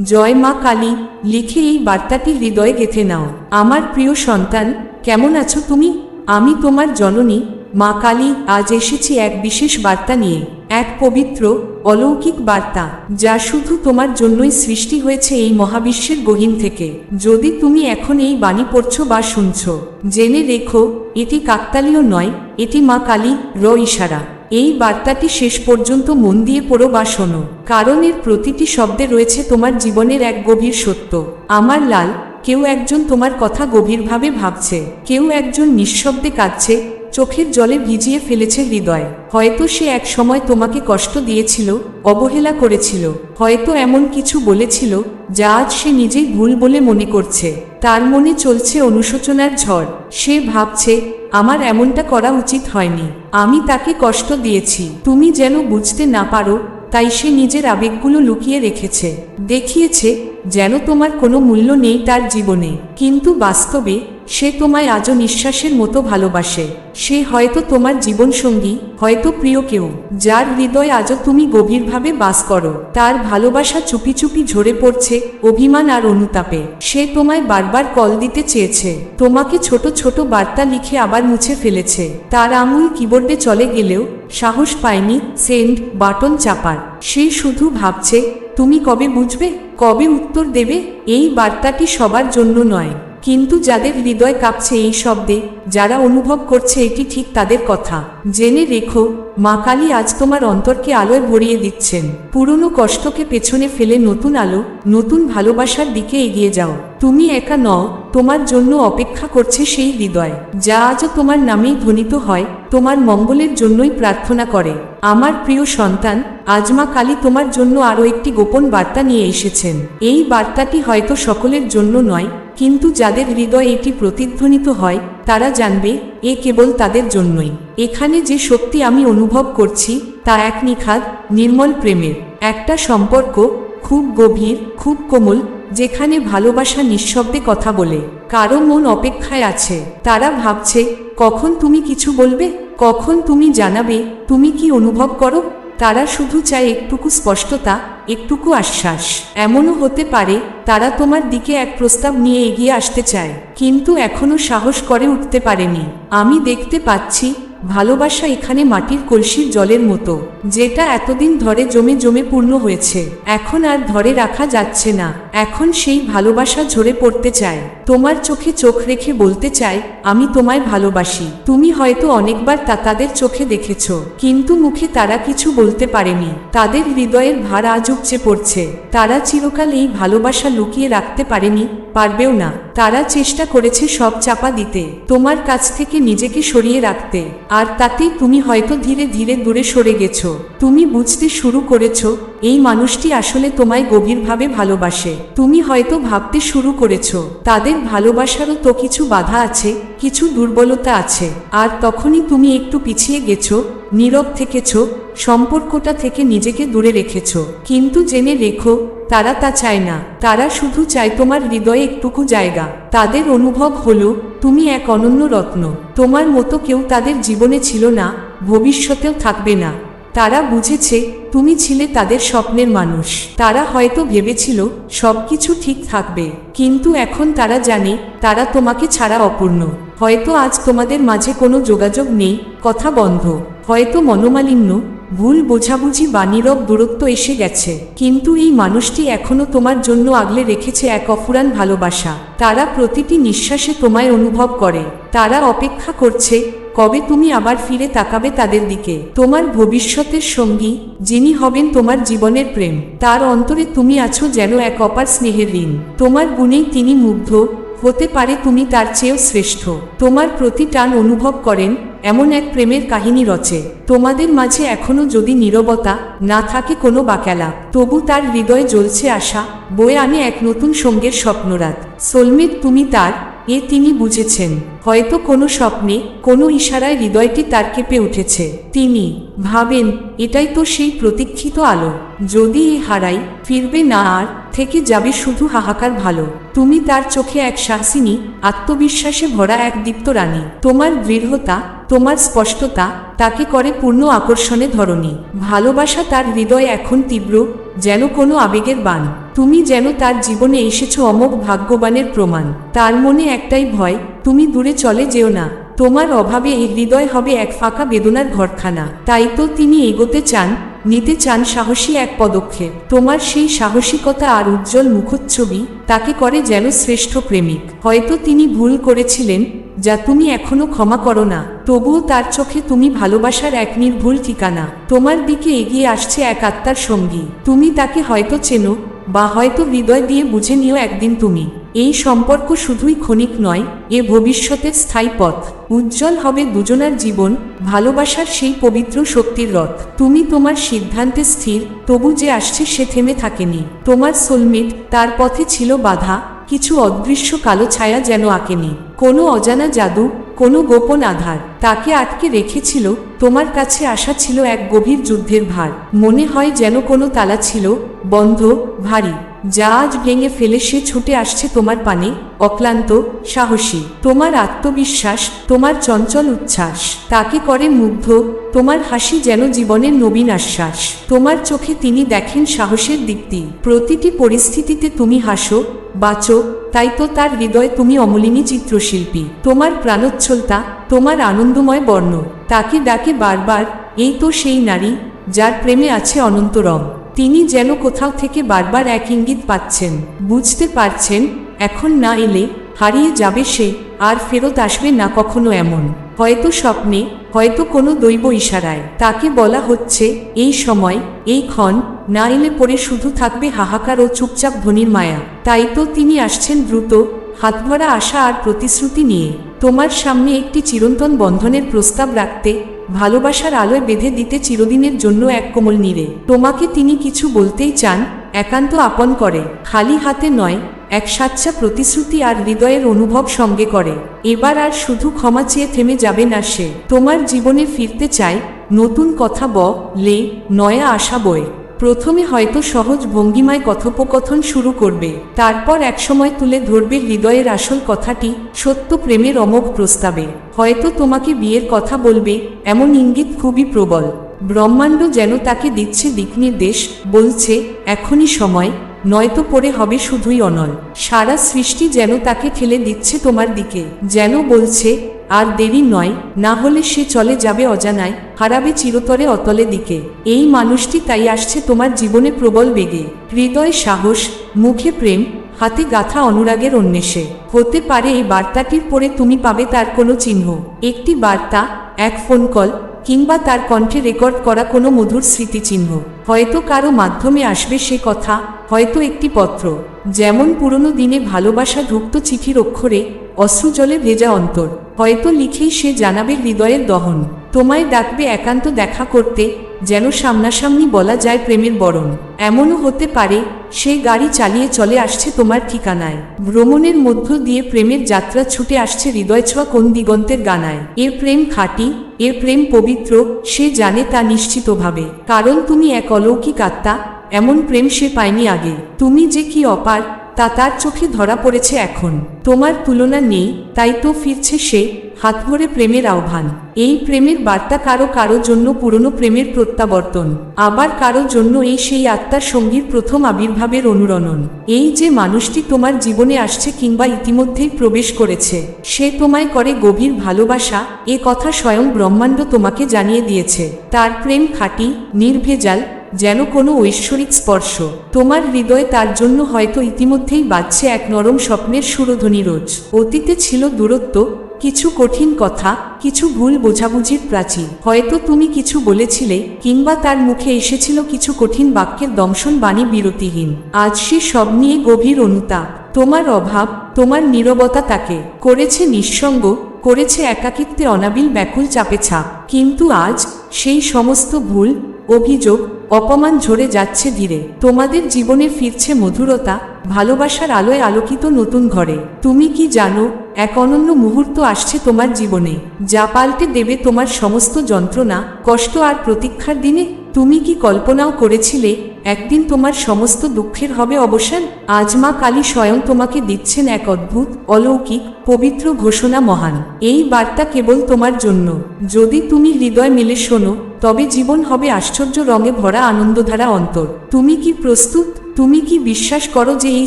জয় মা কালী, লিখে এই বার্তাটি হৃদয়ে গেথে নাও। আমার প্রিয় সন্তান, কেমন আছো তুমি? আমি তোমার জননী। মা কালী, আজ এসেছি এক বিশেষ বার্তা নিয়ে। এক পবিত্র, অলৌকিক বার্তা, যা শুধু তোমার জন্যই সৃষ্টি হয়েছে এই মহাবিশ্বের গহীন থেকে। যদি তুমি এখন এই বাণী পড়ছ বা শুনছ, জেনে রেখো, এটি কাকতালীয় নয়, এটি মা কালী, র ইশারা। এই বার্তাটি শেষ পর্যন্ত মন দিয়ে পড়ো বা শোনো। কারণ এর প্রতিটি শব্দে রয়েছে তোমার জীবনের এক গভীর সত্য। আমার লাল, কেউ একজন তোমার কথা গভীরভাবে ভাবছে। কেউ একজন নিঃশব্দে কাঁদছে চোখের জলে ভিজিয়ে ফেলেছে হৃদয়। হয়তো সে এক সময় তোমাকে কষ্ট দিয়েছিল, অবহেলা করেছিল। হয়তো এমন কিছু বলেছিল, যা আজ সে নিজেই ভুল বলে মনে করছে। তার মনে চলছে অনুশোচনার ঝড়। সে ভাবছে, আমার এমনটা করা উচিত হয়নি। আমি তাকে কষ্ট দিয়েছি। তুমি যেন বুঝতে না পারো, তাই সে নিজের আবেগগুলো লুকিয়ে রেখেছে। দেখিয়েছে, যেন তোমার কোনো মূল্য নেই তার জীবনে। কিন্তু বাস্তবে সে তোমায় আজও নিঃশ্বাসের মতো ভালোবাসে। সে হয়তো তোমার জীবনসঙ্গী, হয়তো প্রিয় কেউ, যার হৃদয় আজও তুমি গভীরভাবে বাস করো। তার ভালোবাসা চুপি চুপি ঝরে পড়ছে অভিমান আর অনুতাপে। সে তোমায় বারবার কল দিতে চেয়েছে। তোমাকে ছোট ছোট বার্তা লিখে আবার মুছে ফেলেছে। তার আঙুল কিবোর্ডে চলে গেলেও সাহস পায়নি সেন্ড বাটন চাপার। সে শুধু ভাবছে, তুমি কবে বুঝবে, কবে উত্তর দেবে? এই বার্তাটি সবার জন্য নয়। কিন্তু যাদের হৃদয় কাঁপছে এই শব্দে, যারা অনুভব করছে এটি ঠিক তাদের কথা। জেনে রেখো, মা কালী আজ তোমার অন্তরকে আলোয় ভরিয়ে দিচ্ছেন। পুরনো কষ্টকে পেছনে ফেলে নতুন আলো, নতুন ভালোবাসার দিকে এগিয়ে যাও। তুমি একা নও, তোমার জন্য অপেক্ষা করছে সেই হৃদয়, যা আজও তোমার নামেই ধ্বনিত হয়, তোমার মঙ্গলের জন্যই প্রার্থনা করে। আমার প্রিয় সন্তান, আজ মা কালী তোমার জন্য আরও একটি গোপন বার্তা নিয়ে এসেছেন। এই বার্তাটি হয়তো সকলের জন্য নয় কিন্তু যাদের হৃদয় এটি প্রতিধ্বনিত হয়, তারা জানবে, এ কেবল তাদের জন্যই। এখানে যে শক্তি আমি অনুভব করছি, তা এক নিখাদ, নির্মল প্রেমের। একটা সম্পর্ক, খুব গভীর, খুব কোমল, যেখানে ভালোবাসা নিঃশব্দে কথা বলে, কারও মন অপেক্ষায় আছে। তারা ভাবছে, কখন তুমি কিছু বলবে, কখন তুমি জানাবে, তুমি কি অনুভব করো? তারা শুধু চায় একটুকু স্পষ্টতা, একটুকু আশ্বাস। এমনও হতে পারে, তারা তোমার দিকে এক প্রস্তাব নিয়ে এগিয়ে আসতে চায়, কিন্তু এখনও সাহস করে উঠতে পারেনি। আমি দেখতে পাচ্ছি ভালোবাসা এখানে মাটির কলসির জলের মতো, যেটা এতদিন ধরে জমে জমে পূর্ণ হয়েছে, এখন আর ধরে রাখা যাচ্ছে না, এখন সেই ভালোবাসা ঝরে পড়তে চায়, তোমার চোখে চোখ রেখে বলতে চায়, আমি তোমায় ভালোবাসি। তুমি হয়তো অনেকবার তা তাদের চোখে দেখেছ, কিন্তু মুখে তারা কিছু বলতে পারেনি, তাদের হৃদয়ের ভার আজ উপচে পড়ছে, তারা চিরকাল এই ভালোবাসা লুকিয়ে রাখতে পারেনি, পারবেও না। তারা চেষ্টা করেছে সব চাপা দিতে, তোমার কাছ থেকে নিজেকে সরিয়ে রাখতে, আর তাতেই তুমি হয়তো ধীরে ধীরে দূরে সরে গেছো। তুমি বুঝতে শুরু করেছ এই মানুষটি আসলে তোমায় গভীরভাবে ভালোবাসে। তুমি হয়তো ভাবতে শুরু করেছ, তাদের ভালোবাসারও তো কিছু বাধা আছে, কিছু দুর্বলতা আছে। আর তখনই তুমি একটু পিছিয়ে গেছো, নীরব থেকেছ, সম্পর্কটা থেকে নিজেকে দূরে রেখেছো। কিন্তু জেনে রেখো, তারা তা চায় না। তারা শুধু চায় তোমার হৃদয়ে একটুকু জায়গা। তাদের অনুভব হলো, তুমি এক অনন্য রত্ন। তোমার মতো কেউ তাদের জীবনে ছিল না, ভবিষ্যতেও থাকবে না। তারা বুঝেছে, তুমি ছিলে তাদের স্বপ্নের মানুষ। তারা হয়তো ভেবেছিল সব কিছু ঠিক থাকবে। কিন্তু এখন তারা জানে, তারা তোমাকে ছাড়া অপূর্ণ। হয়তো আজ তোমাদের মাঝে কোনো যোগাযোগ নেই, কথা বন্ধ। হয়তো মনোমালিন্য ভুল বোঝাবুঝি বা নীরব দূরত্ব এসে গেছে। কিন্তু এই মানুষটি এখনও তোমার জন্য আগলে রেখেছে এক অফুরান ভালোবাসা। তারা প্রতিটি নিঃশ্বাসে তোমায় অনুভব করে। তারা অপেক্ষা করছে, কবে তুমি আবার ফিরে তাকাবে তাদের দিকে। তোমার ভবিষ্যতের সঙ্গী, যিনি হবেন তোমার জীবনের প্রেম। তার অন্তরে তুমি আছো যেন এক অপার স্নেহের ঋণ। তোমার গুণেই তিনি মুগ্ধ, হতে পারে তুমি তার চেয়েও শ্রেষ্ঠ। তোমার প্রতি টান অনুভব করেন এমন এক প্রেমের কাহিনী রচে। তোমাদের মাঝে এখনও যদি নিরবতা না থাকে কোনো বাকেলা, তবু তার হৃদয়ে জ্বলছে আশা, বয়ে আনে এক নতুন সঙ্গের স্বপ্নরাত। সোলমেট তুমি তার, এ তিনি বুঝেছেন। হয়তো কোনো স্বপ্নে, কোনো ইশারায় হৃদয়টি তার কেঁপে উঠেছে। তিনি ভাবেন, এটাই তো সেই প্রতীক্ষিত আলো। যদি এ হারাই, ফিরবে না আর, থেকে যাবে শুধু হাহাকার ভালো। তুমি তার চোখে এক শাসিনী আত্মবিশ্বাসে ভরা এক দীপ্ত রানী। তোমার দৃঢ়তা, তোমার স্পষ্টতা, তাকে করে পূর্ণ আকর্ষণে ধরনী ভালোবাসা তার হৃদয় এখন তীব্র, যেন কোনো আবেগের বান তুমি যেন তার জীবনে এসেছ অমোঘ ভাগ্যবানের প্রমাণ। তার মনে একটাই ভয় তুমি দূরে চলে যেও না। তোমার অভাবে এই হৃদয় হবে এক ফাঁকা বেদনার ঘরখানা। তাই তো তিনি এগোতে চান, নিতে চান সাহসী এক পদক্ষেপ। তোমার সেই সাহসিকতা আর উজ্জ্বল মুখচ্ছবি, তাকে করে যেন শ্রেষ্ঠ প্রেমিক। হয়তো তিনি ভুল করেছিলেন, যা তুমি এখনও ক্ষমা করো না। তবুও তার চোখে তুমি ভালোবাসার এক নির্ভুল ঠিকানা। তোমার দিকে এগিয়ে আসছে এক আত্মার সঙ্গী। তুমি তাকে হয়তো চেনো, বা হয়তো হৃদয় দিয়ে বুঝে নিও একদিন তুমি। এই সম্পর্ক শুধুই ক্ষণিক নয়, এ ভবিষ্যতের স্থায়ী পথ। উজ্জ্বল হবে দুজনার জীবন, ভালোবাসার সেই পবিত্র শক্তির রথ। তুমি তোমার সিদ্ধান্তে স্থির, তবু যে আসছে সে থেমে থাকেনি। তোমার সোলমেট তার পথে ছিল বাধা, কিছু অদৃশ্য কালো ছায়া যেন আঁকেনি। কোনো অজানা জাদু, কোনো গোপন আধার, তাকে আটকে রেখেছিল, তোমার কাছে আসা ছিল এক গভীর যুদ্ধের ভার। মনে হয় যেন কোনো তালা ছিল, বন্ধ, ভারী। যা আজ ভেঙে ফেলে সে ছুটে আসছে তোমার পানে, অক্লান্ত, সাহসী। তোমার আত্মবিশ্বাস, তোমার চঞ্চল উচ্ছ্বাস। তাকে করে মুগ্ধ, তোমার হাসি যেন জীবনের নবীন আশ্বাস। তোমার চোখে তিনি দেখেন সাহসের দীপ্তি। প্রতিটি পরিস্থিতিতে তুমি হাসো, বাঁচো, তাই তো তার হৃদয়ে তুমি অমলিনী চিত্রশিল্পী। তোমার প্রাণোচ্ছলতা, তোমার আনন্দময় বর্ণ। তাকে ডাকে বারবার, এই তো সেই নারী, যার প্রেমে আছে অনন্ত রং তিনি যেন কোথাও থেকে বারবার এক ইঙ্গিত পাচ্ছেন। বুঝতে পারছেন, এখন না এলে হারিয়ে যাবে সে, আর ফেরত আসবে না কখনো এমন। হয়তো স্বপ্নে, হয়তো কোনো দৈব ইশারায়। তাকে বলা হচ্ছে, এই সময়, এই ক্ষণ, না এলে পরে শুধু থাকবে হাহাকার ও চুপচাপ ধ্বনির মায়া। তাই তো তিনি আসছেন দ্রুত, হাতভরা আশা আর প্রতিশ্রুতি নিয়ে। তোমার সামনে একটি চিরন্তন বন্ধনের প্রস্তাব রাখতে ভালোবাসার আলোয় বেঁধে দিতে চিরদিনের জন্য এক কোমল নীরে। তোমাকে তিনি কিছু বলতেই চান, একান্ত আপন করে। খালি হাতে নয়, এক সাচ্চা প্রতিশ্রুতি আর হৃদয়ের অনুভব সঙ্গে করে। এবার আর শুধু ক্ষমা চেয়ে থেমে যাবে না সে। তোমার জীবনে ফিরতে চায় নতুন কথা ব, লে, নয়া আশা বয়ে। প্রথমে হয়তো সহজ ভঙ্গিমায় কথোপকথন শুরু করবে, তারপর একসময় তুলে ধরবে হৃদয়ের আসল কথাটি, সত্য প্রেমের অমোঘ প্রস্তাবে। হয়তো তোমাকে বিয়ের কথা বলবে, এমন ইঙ্গিত খুবই প্রবল। ব্রহ্মাণ্ড যেন তাকে দিচ্ছে দিকনির্দেশ বলছে, এখনই সময়, নয়তো পরে হবে শুধুই অনল। সারা সৃষ্টি যেন তাকে ঠেলে দিচ্ছে তোমার দিকে, যেন বলছে আর দেরি নয়, না হলে সে চলে যাবে অজানায়, হারাবে চিরতরে অতলে দিকে। এই মানুষটি তাই আসছে তোমার জীবনে প্রবল বেগে। হৃদয়, সাহস, মুখে প্রেম, হাতে গাথা অনুরাগের অন্বেষে। হতে পারে এই বার্তাটির পরে তুমি পাবে তার কোনো চিহ্ন। একটি বার্তা, এক ফোন কল, কিংবা তার কণ্ঠে রেকর্ড করা কোনো মধুর স্মৃতিচিহ্ন। হয়তো কারও মাধ্যমে আসবে সে কথা, হয়তো একটি পত্র। যেমন পুরনো দিনে ভালোবাসা ঢুকত চিঠির অক্ষরে অশ্রুজলে ভেজা অন্তর। হয়তো লিখেই সে জানাবে হৃদয়ের দহন। তোমায় ডাকবে একান্ত দেখা করতে, যেন সামনাসামনি বলা যায় প্রেমের বরণ। এমনও হতে পারে, সে গাড়ি চালিয়ে চলে আসছে তোমার ঠিকানায়। ভ্রমণের মধ্য দিয়ে প্রেমের যাত্রা ছুটে আসছে হৃদয় ছোঁয়া কোন দিগন্তের গানায়। এর প্রেম খাঁটি, এর প্রেম পবিত্র, সে জানে তা নিশ্চিতভাবে। কারণ তুমি এক অলৌকিক আত্মা, এমন প্রেম সে পায়নি আগে। তুমি যে কি অপার তা তার চোখে ধরা পড়েছে এখন। তোমার তুলনা নেই, তাই তো ফিরছে সে, হাত ভরে প্রেমের আহ্বান। এই প্রেমের বার্তা কারও কারও জন্য পুরনো প্রেমের প্রত্যাবর্তন। আবার কারও জন্য এই সেই আত্মার সঙ্গীর প্রথম আবির্ভাবের অনুরণন। এই যে মানুষটি তোমার জীবনে আসছে কিংবা ইতিমধ্যেই প্রবেশ করেছে, সে তোমায় করে গভীর ভালোবাসা, এ কথা স্বয়ং ব্রহ্মাণ্ড তোমাকে জানিয়ে দিয়েছে। তার প্রেম খাঁটি, নির্ভেজাল যেন কোনো ঐশ্বরিক স্পর্শ। তোমার হৃদয়ে তার জন্য হয়তো ইতিমধ্যেই বাজছে এক নরম স্বপ্নের সুরধ্বনি রোজ। অতীতে ছিল দূরত্ব, কিছু কঠিন কথা, কিছু ভুল বোঝাবুঝির প্রাচীর হয়তো তুমি কিছু বলেছিলে, কিংবা তার মুখে এসেছিল কিছু কঠিন বাক্যের দংশন বাণী বিরতিহীন। আজ সে সব নিয়ে গভীর অনুতাপ। তোমার অভাব, তোমার নীরবতা তাকে করেছে নিঃসঙ্গ করেছে একাকিত্বে অনাবিল ব্যাকুল চাপে ছাপ কিন্তু আজ সেই সমস্ত ভুল, অভিযোগ, অপমান ঝরে যাচ্ছে ধীরে। তোমাদের জীবনে ফিরছে মধুরতা, ভালোবাসার আলোয় আলোকিত নতুন ঘরে। তুমি কি জানো, এক অনন্য মুহূর্ত আসছে তোমার জীবনে। যা পাল্টে দেবে তোমার সমস্ত যন্ত্রণা, কষ্ট আর প্রতীক্ষার দিনে? তুমি কি কল্পনাও করেছিলে একদিন তোমার সমস্ত দুঃখের হবে অবসান? আজ মা কালী স্বয়ং তোমাকে দিচ্ছেন এক অদ্ভুত, অলৌকিক, পবিত্র ঘোষণা মহান। এই বার্তা কেবল তোমার জন্য। যদি তুমি হৃদয় মিলে শোনো, তবে জীবন হবে আশ্চর্য রঙে ভরা আনন্দধারা অন্তর। তুমি কি প্রস্তুত? তুমি কি বিশ্বাস করো যে এই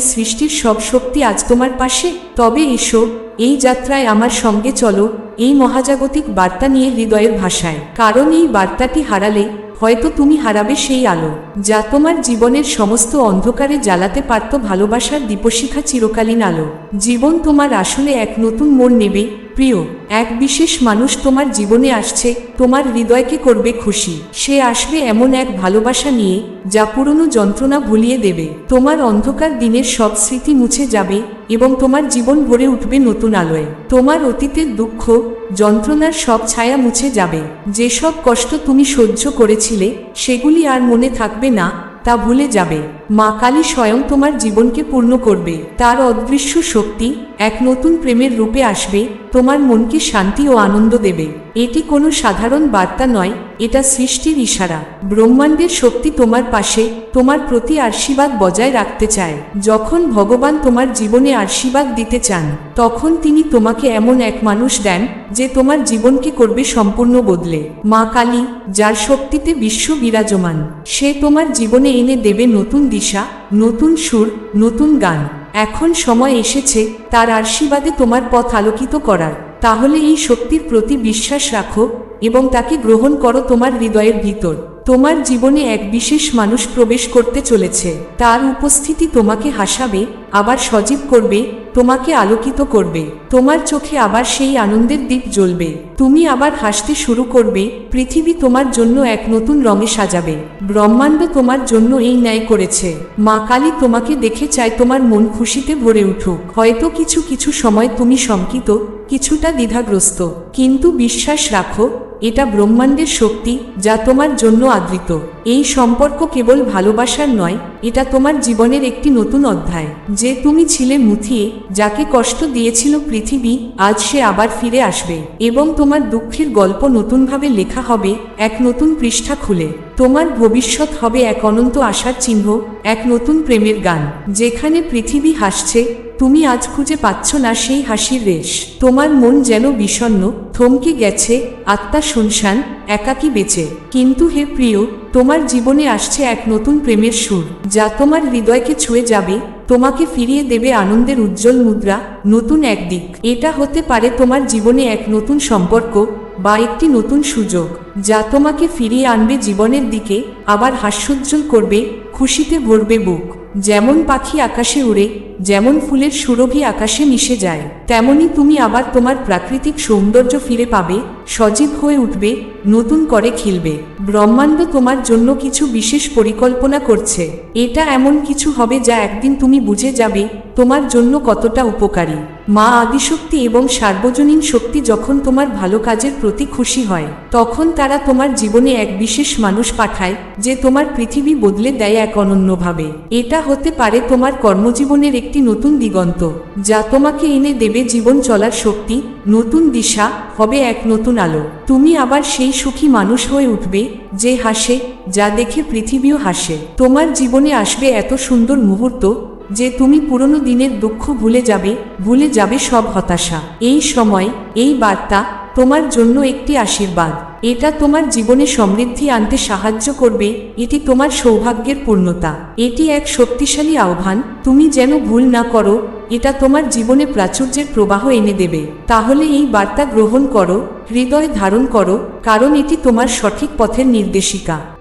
সৃষ্টির সব শক্তি আজ তোমার পাশে? তবে এসো, এই যাত্রায় আমার সঙ্গে চলো, এই মহাজাগতিক বার্তা নিয়ে হৃদয়ের ভাষায়। কারণ এই বার্তাটি হারালে হয়তো তুমি হারাবে সেই আলো, যা তোমার জীবনের সমস্ত অন্ধকারে জ্বালাতে পারত ভালোবাসার দীপশিখা চিরকালীন আলো। জীবন তোমার আসলে এক নতুন মোড় নেবে। প্রিয়, এক বিশেষ মানুষ তোমার জীবনে আসছে, তোমার হৃদয়কে করবে খুশি। সে আসবে এমন এক ভালোবাসা নিয়ে, যা পুরনো যন্ত্রণা ভুলিয়ে দেবে। তোমার অন্ধকার দিনের সব স্মৃতি মুছে যাবে। এবং তোমার জীবন ভরে উঠবে নতুন আলোয়। তোমার অতীতের দুঃখ, যন্ত্রণার সব ছায়া মুছে যাবে। যেসব কষ্ট তুমি সহ্য করেছিলে, সেগুলি আর মনে থাকবে না, তা ভুলে যাবে। মা কালী স্বয়ং তোমার জীবনকে পূর্ণ করবে। তার অদৃশ্য শক্তি এক নতুন প্রেমের রূপে আসবে, তোমার মনকে শান্তি ও আনন্দ দেবে। এটি কোনো সাধারণ বার্তা নয় এটা সৃষ্টির ইশারা। ব্রহ্মাণ্ডের শক্তি তোমার পাশে, তোমার প্রতি আশীর্বাদ বজায় রাখতে চায়। যখন ভগবান তোমার জীবনে আশীর্বাদ দিতে চান, তখন তিনি তোমাকে এমন এক মানুষ দেন, যে তোমার জীবনকে করবে সম্পূর্ণ বদলে। মা কালী, যার শক্তিতে বিশ্ব বিরাজমান, সে তোমার জীবনে এনে দেবে নতুন দিশা, নতুন সুর, নতুন গান। এখন সময় এসেছে, তার আশীর্বাদে তোমার পথ আলোকিত করার। তাহলে এই শক্তির প্রতি বিশ্বাস রাখো এবং তাকে গ্রহণ করো তোমার হৃদয়ের ভিতর। তোমার জীবনে এক বিশেষ মানুষ প্রবেশ করতে চলেছে। তার উপস্থিতি তোমাকে হাসাবে, আবার সজীব করবে তোমাকে আলোকিত করবে। তোমার চোখে আবার সেই আনন্দের দ্বীপ জ্বলবে। তুমি আবার হাসতে শুরু করবে, পৃথিবী তোমার জন্য এক নতুন রঙে সাজাবে। ব্রহ্মাণ্ড তোমার জন্য এই ন্যায় করেছে। মা কালী তোমাকে দেখে চায় তোমার মন খুশিতে ভরে উঠুক। হয়তো কিছু কিছু সময় তুমি শঙ্কিত, কিছুটা দ্বিধাগ্রস্ত। কিন্তু বিশ্বাস রাখো, এটা ব্রহ্মাণ্ডের শক্তি, যা তোমার জন্য আদৃত। এই সম্পর্ক কেবল ভালোবাসার নয়, এটা তোমার জীবনের একটি নতুন অধ্যায়। যে তুমি ছিলে মুথিয়ে, যাকে কষ্ট দিয়েছিল পৃথিবী, আজ সে আবার ফিরে আসবে। এবং তোমার দুঃখের গল্প নতুনভাবে লেখা হবে, এক নতুন পৃষ্ঠা খুলে। তোমার ভবিষ্যৎ হবে এক অনন্ত আশার চিহ্ন, এক নতুন প্রেমের গান। যেখানে পৃথিবী হাসছে, তুমি আজ খুঁজে পাচ্ছ না সেই হাসির রেশ। তোমার মন যেন বিষণ্ণ, থমকে গেছে, আত্মা শুনশান, একাকী বেঁচে। কিন্তু হে প্রিয়, তোমার জীবনে আসছে এক নতুন প্রেমের সুর, যা তোমার হৃদয়কে ছুঁয়ে যাবে, তোমাকে ফিরিয়ে দেবে আনন্দের উজ্জ্বল মুদ্রা, নতুন এক দিক এটা হতে পারে তোমার জীবনে এক নতুন সম্পর্ক বা একটি নতুন সুযোগ, যা তোমাকে ফিরিয়ে আনবে জীবনের দিকে, আবার হাস্যোজ্জ্বল করবে, খুশিতে ভরবে বুক। যেমন পাখি আকাশে উড়ে, যেমন ফুলের সুরভি আকাশে মিশে যায়, তেমনি তুমি আবার তোমার প্রাকৃতিক সৌন্দর্য ফিরে পাবে, সজীব হয়ে উঠবে, নতুন করে খিলবে। ব্রহ্মাণ্ড তোমার জন্য কিছু বিশেষ পরিকল্পনা করছে। এটা এমন কিছু হবে যা একদিন তুমি বুঝে যাবে, তোমার জন্য কতটা উপকারী। মা আদিশক্তি এবং সার্বজনীন শক্তি যখন তোমার ভালো কাজের প্রতি খুশি হয়, তখন তারা তোমার জীবনে এক বিশেষ মানুষ পাঠায়, যে তোমার পৃথিবী বদলে দেয় এক অনন্যভাবে। এটা হতে পারে তোমার কর্মজীবনের একটি নতুন দিগন্ত, যা তোমাকে এনে দেবে জীবন চলার শক্তি, নতুন দিশা, হবে এক নতুন আলো। তুমি আবার সেই সুখী মানুষ হয়ে উঠবে, যে হাসে, যা দেখে পৃথিবীও হাসে। তোমার জীবনে আসবে এত সুন্দর মুহূর্ত, যে তুমি পুরনো দিনের দুঃখ ভুলে যাবে ভুলে যাবে সব হতাশা। এই সময়, এই বার্তা তোমার জন্য একটি আশীর্বাদ। এটা তোমার জীবনে সমৃদ্ধি আনতে সাহায্য করবে, এটি তোমার সৌভাগ্যের পূর্ণতা। এটি এক শক্তিশালী আহ্বান, তুমি যেন ভুল না করো, এটা তোমার জীবনে প্রাচুর্যের প্রবাহ এনে দেবে। তাহলে এই বার্তা গ্রহণ করো, হৃদয় ধারণ করো, কারণ এটি তোমার সঠিক পথের নির্দেশিকা।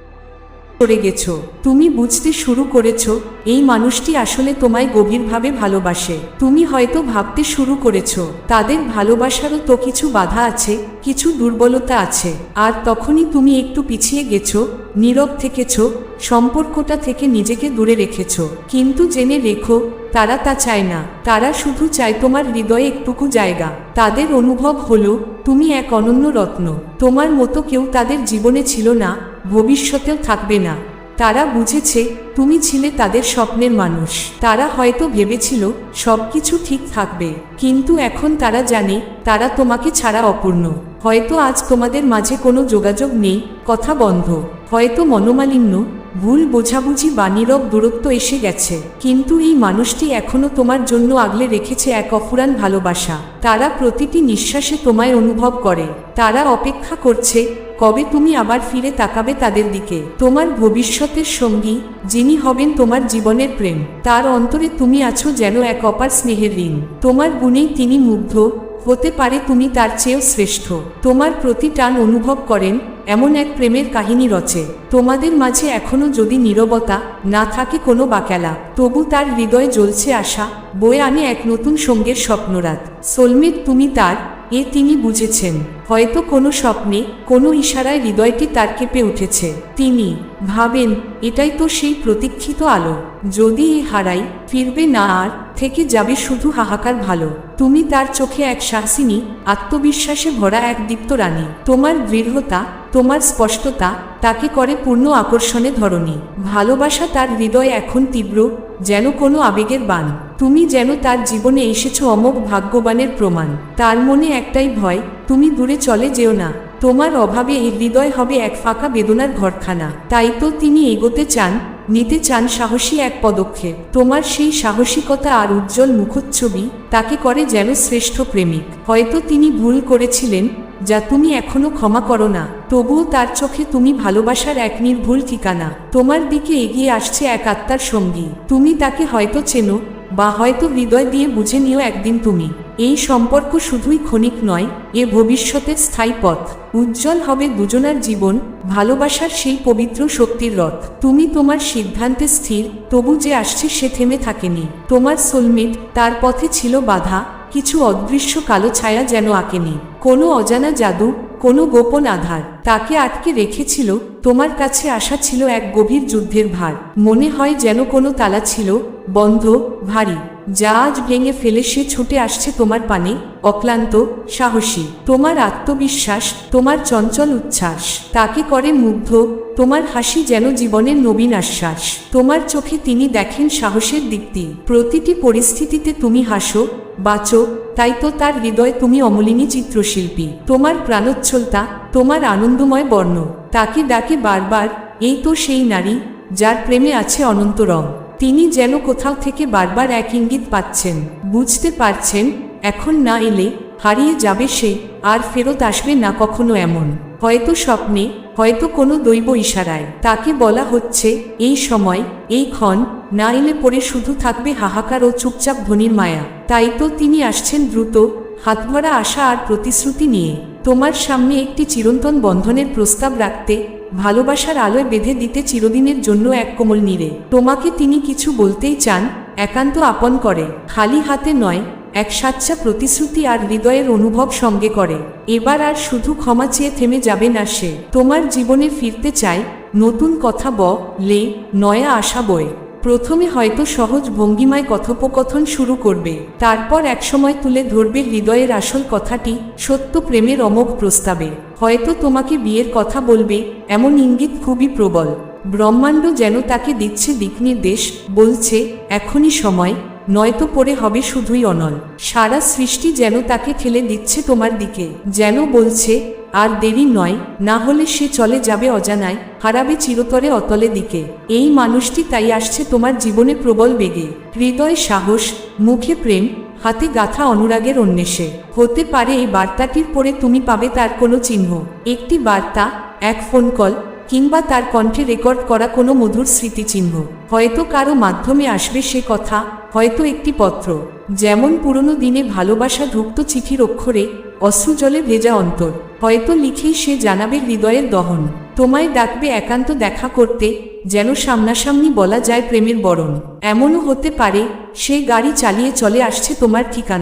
করে গেছো। তুমি বুঝতে শুরু করেছ, এই মানুষটি আসলে তোমায় গভীরভাবে ভালোবাসে। তুমি হয়তো ভাবতে শুরু করেছ, তাদের ভালোবাসারও তো কিছু বাধা আছে, কিছু দুর্বলতা আছে। আর তখনই তুমি একটু পিছিয়ে গেছো, নীরব থেকেছো, সম্পর্কটা থেকে নিজেকে দূরে রেখেছো। কিন্তু জেনে রেখো, তারা তা চায় না। তারা শুধু চায় তোমার হৃদয়ে একটুকু জায়গা। তাদের অনুভব হলো, তুমি এক অনন্য রত্ন। তোমার মতো কেউ তাদের জীবনে ছিল না ভবিষ্যতেও থাকবে না। তারা বুঝেছে, তুমি ছিলে তাদের স্বপ্নের মানুষ। তারা হয়তো ভেবেছিল সব কিছু ঠিক থাকবে। কিন্তু এখন তারা জানে, তারা তোমাকে ছাড়া অপূর্ণ। হয়তো আজ তোমাদের মাঝে কোনো যোগাযোগ নেই, কথা বন্ধ। হয়তো মনোমালিন্য ভুল বোঝাবুঝি বা নীরব দূরত্ব এসে গেছে। কিন্তু এই মানুষটি এখনও তোমার জন্য আগলে রেখেছে এক অফুরান ভালোবাসা। তারা প্রতিটি নিঃশ্বাসে তোমায় অনুভব করে। তারা অপেক্ষা করছে, কবে তুমি আবার ফিরে তাকাবে তাদের দিকে। তোমার ভবিষ্যতের সঙ্গী, যিনি হবেন তোমার জীবনের প্রেম। তার অন্তরে তুমি আছো যেন এক অপার স্নেহের ঋণ। তোমার গুণেই তিনি মুগ্ধ, হতে পারে তুমি তার চেয়েও শ্রেষ্ঠ। তোমার প্রতি টান অনুভব করেন এমন এক প্রেমের কাহিনী রচে। তোমাদের মাঝে এখনও যদি নিরবতা না থাকে কোনো বাকেলা, তবু তার হৃদয়ে জ্বলছে আশা, বয়ে আনে এক নতুন সঙ্গের স্বপ্নরাত। সোলমেট তুমি তার এ তিনি বুঝেছেন, হয়তো কোনো স্বপ্নে, কোনো ইশারায় হৃদয়টি তার কেঁপে উঠেছে। তিনি ভাবেন, এটাই তো সেই প্রতীক্ষিত আলো। যদি এ হারাই, ফিরবে না আর, থেকে যাবে শুধু হাহাকার ভালো। তুমি তার চোখে এক শাসিনী আত্মবিশ্বাসে ভরা এক দীপ্ত রানী। তোমার দৃঢ়তা, তোমার স্পষ্টতা, তাকে করে পূর্ণ আকর্ষণে ধরনী ভালোবাসা তার হৃদয় এখন তীব্র যেন কোনো আবেগের বান তুমি যেন তার জীবনে এসেছ অমোঘ ভাগ্যবানের প্রমাণ। তার মনে একটাই ভয়, তুমি দূরে চলে যেও না। তোমার অভাবে এই হৃদয় হবে এক ফাঁকা বেদনার ঘরখানা। তাই তো তিনি এগোতে চান, নিতে চান সাহসী এক পদক্ষেপ। তোমার সেই সাহসিকতা আর উজ্জ্বল মুখচ্ছবি, তাকে করে যেন শ্রেষ্ঠ প্রেমিক। হয়তো তিনি ভুল করেছিলেন, যা তুমি এখনও ক্ষমা করো না। তবুও তার চোখে তুমি ভালোবাসার এক নির্ভুল ঠিকানা। তোমার দিকে এগিয়ে আসছে এক আত্মার সঙ্গী। তুমি তাকে হয়তো চেনো, বা হয়তো হৃদয় দিয়ে বুঝে নিও একদিন তুমি। এই সম্পর্ক শুধুই ক্ষণিক নয়, এ ভবিষ্যতের স্থায়ী পথ। উজ্জ্বল হবে দুজনার জীবন, ভালোবাসার সেই পবিত্র শক্তির রথ। তুমি তোমার সিদ্ধান্তে স্থির, তবু যে আসছে সে থেমে থাকেনি। তোমার সোলমেট তার পথে ছিল বাধা কিছু অদৃশ্য কালো ছায়া যেন আঁকেনি। কোনো অজানা জাদু, কোনো গোপন আধার। তাকে আটকে রেখেছিল, তোমার কাছে আসা ছিল এক গভীর যুদ্ধের ভার। মনে হয় যেন কোনো তালা ছিল, বন্ধ, ভারী। আজ ভেঙে ফেলে সে ছুটে আসছে তোমার পানে, অক্লান্ত, সাহসী। তোমার আত্মবিশ্বাস, তোমার চঞ্চল উচ্ছ্বাস। তাকে করে মুগ্ধ, তোমার হাসি যেন জীবনের নবীন আশ্বাস। তোমার চোখে তিনি দেখেন সাহসের দিকটি প্রতিটি পরিস্থিতিতে তুমি হাসো, বাঁচো, তাই তো তার হৃদয় তুমি অমলিনী চিত্রশিল্পী। তোমার প্রাণোচ্ছলতা, তোমার আনন্দময় বর্ণ। তাকে ডাকে বারবার, এই তো সেই নারী, যার প্রেমে আছে অনন্ত রং। তিনি যেন কোথাও থেকে বারবার এক ইঙ্গিত পাচ্ছেন। বুঝতে পারছেন, এখন না এলে হারিয়ে যাবে সে, আর ফেরত আসবে না কখনো এমন। হয়তো স্বপ্নে, হয়তো কোনো দৈব ইশারায়। তাকে বলা হচ্ছে, এই সময়, এই ক্ষণ, না এলে পরে শুধু থাকবে হাহাকার ও চুপচাপ ধ্বনির মায়া। তাই তো তিনি আসছেন দ্রুত, হাতভরা আশা আর প্রতিশ্রুতি নিয়ে। তোমার সামনে একটি চিরন্তন বন্ধনের প্রস্তাব রাখতে ভালোবাসার আলোয় বেঁধে দিতে চিরদিনের জন্য এক কোমল নীরে। তোমাকে তিনি কিছু বলতেই চান, একান্ত আপন করে। খালি হাতে নয়, এক সাচ্চা প্রতিশ্রুতি আর হৃদয়ের অনুভব সঙ্গে করে। এবার আর শুধু ক্ষমা চেয়ে থেমে যাবে না সে। তোমার জীবনে ফিরতে চায় নতুন কথা ব, লে, নয়া আশা বয়ে। প্রথমে হয়তো সহজ ভঙ্গিমায় কথোপকথন শুরু করবে, তারপর একসময় তুলে ধরবে হৃদয়ের আসল কথাটি, সত্য প্রেমের অমোঘ প্রস্তাবে। হয়তো তোমাকে বিয়ের কথা বলবে, এমন ইঙ্গিত খুবই প্রবল। ব্রহ্মাণ্ড যেন তাকে দিচ্ছে দিক নির্দেশ, বলছে, এখনই সময়। নয়তো পরে হবে শুধুই অনল। সারা সৃষ্টি যেন তাকে ঠেলে দিচ্ছে তোমার দিকে। যেন বলছে, আর দেরি নয়, না হলে সে চলে যাবে অজানায়, হারাবে চিরতরে অতলে দিকে। এই মানুষটি তাই আসছে তোমার জীবনে প্রবল বেগে। হৃদয় সাহস, মুখে প্রেম, হাতে গাথা অনুরাগের অন্বেষে। হতে পারে এই বার্তাটির পরে তুমি পাবে তার কোনো চিহ্ন। একটি বার্তা, এক ফোন কল, কিংবা তার কণ্ঠে রেকর্ড করা কোনো মধুর স্মৃতিচিহ্ন। হয়তো কারও মাধ্যমে আসবে সে কথা হয়তো একটি পত্র। যেমন পুরনো দিনে ভালোবাসা ঢুকত চিঠির অক্ষরে অশ্রুজলে ভেজা অন্তর। হয়তো লিখেই সে জানাবে হৃদয়ের দহন। তোমায় ডাকবে একান্ত দেখা করতে, যেন সামনাসামনি বলা যায় প্রেমের বরণ। এমনও হতে পারে, সে গাড়ি চালিয়ে চলে আসছে তোমার ঠিকানা।